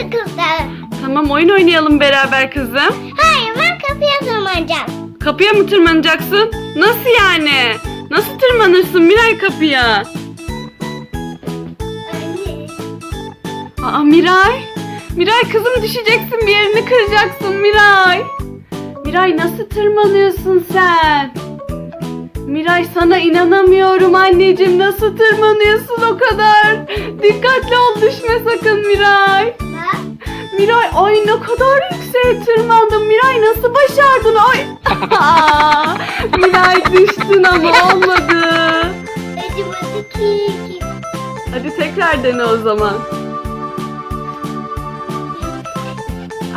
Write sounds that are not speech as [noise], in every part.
sıkıldı. Tamam oyun oynayalım beraber kızım. Hayır ben kapıya tırmanacağım. Kapıya mı tırmanacaksın? Nasıl yani? Nasıl tırmanırsın Miray kapıya? Anne. Aa Miray. Miray kızım düşeceksin bir yerini kıracaksın Miray. Miray nasıl tırmanıyorsun sen? Miray sana inanamıyorum anneciğim nasıl tırmanıyorsun o kadar? Dikkatli ol düşme sakın Miray. Miray ay ne kadar yükseğe tırmandın Miray nasıl başardın ay. [laughs] Miray düştün ama olmadı. Acımadı ki. ki. Hadi tekrar dene o zaman.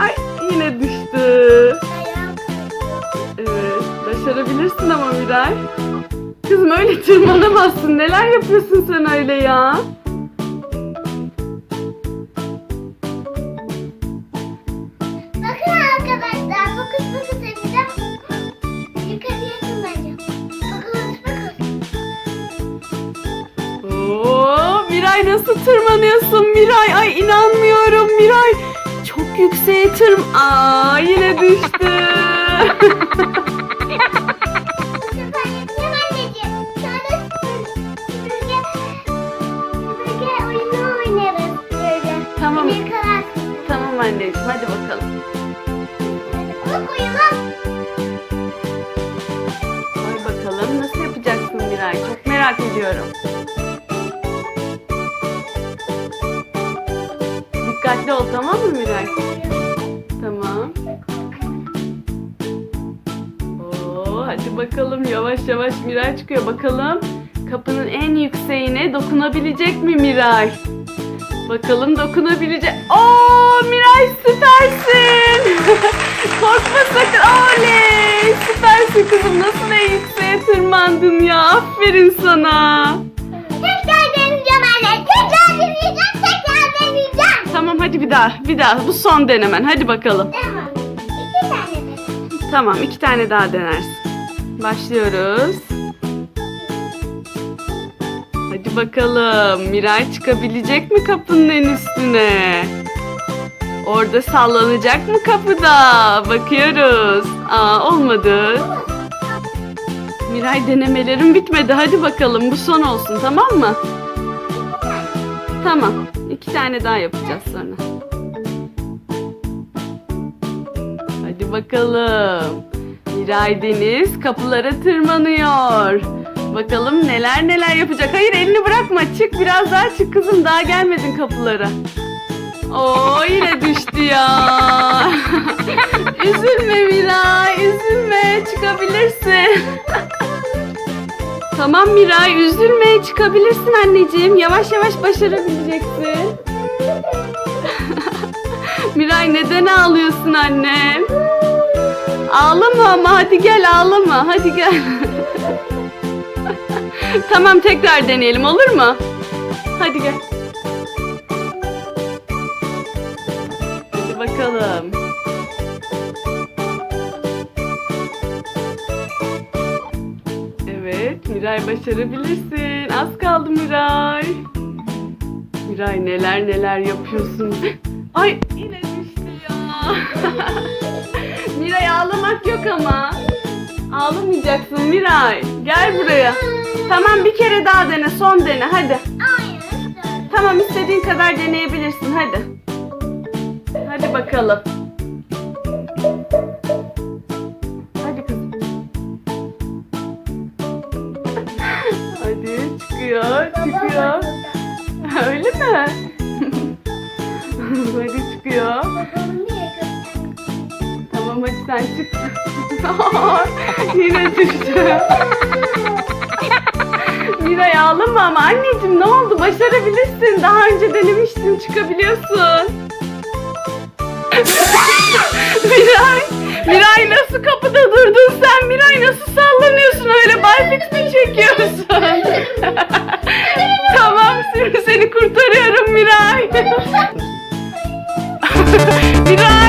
Ay yine düştü. Evet başarabilirsin ama Miray. Kızım öyle tırmanamazsın. Neler yapıyorsun sen öyle ya? Miray nasıl tırmanıyorsun Miray? Ay inanmıyorum Miray. Çok yükseğe tırm... Aa yine düştü. Tamam. Tamam anneciğim hadi bakalım. Koy bakalım nasıl yapacaksın Miray? Çok merak ediyorum. Dikkatli ol tamam mı Miray? Tamam. Oo, hadi bakalım yavaş yavaş Miray çıkıyor. Bakalım kapının en yükseğine dokunabilecek mi Miray? Bakalım dokunabilecek. Oo Miray süpersin. [laughs] Korkma sakın. Oley süpersin kızım. Nasıl en yükseğe tırmandın ya. Aferin sana. Hadi bir daha. Bir daha. Bu son denemen. Hadi bakalım. Tamam. İki tane. Tamam iki tane daha denersin. Başlıyoruz. Hadi bakalım. Miray çıkabilecek mi kapının en üstüne? Orada sallanacak mı kapıda? Bakıyoruz. Aa olmadı. Miray denemelerim bitmedi. Hadi bakalım bu son olsun tamam mı? Tamam. İki tane daha yapacağız sonra. Hadi bakalım. Miray Deniz kapılara tırmanıyor. Bakalım neler neler yapacak. Hayır elini bırakma. Çık biraz daha çık kızım. Daha gelmedin kapılara. Oo yine düştü ya. [laughs] üzülme Miray, üzülme. Çıkabilirsin. [laughs] tamam Miray, üzülme. Çıkabilirsin anneciğim. Yavaş yavaş başarabileceksin. [laughs] Miray neden ağlıyorsun annem? Ağlama ama hadi gel ağlama. Hadi gel. [laughs] tamam tekrar deneyelim olur mu? Hadi gel. Hadi bakalım. Miray başarabilirsin. Az kaldı Miray. Miray neler neler yapıyorsun. [laughs] Ay yine düştü ya. [laughs] Miray ağlamak yok ama. Ağlamayacaksın Miray. Gel buraya. Tamam bir kere daha dene. Son dene hadi. Tamam istediğin kadar deneyebilirsin hadi. Hadi bakalım. Çıkıyor, çıkıyor. [laughs] Öyle mi? [laughs] hadi çıkıyor. Tamam hadi sen çık. [laughs] Yine düştü. Miray ağlama ama anneciğim ne oldu? Başarabilirsin. Daha önce denemiştin çıkabiliyorsun. Miray, Miray nasıl kapıda durdun sen? Miray nasıl sallanıyorsun öyle? Barfix Miray. Miray, Miray nasıl çıktın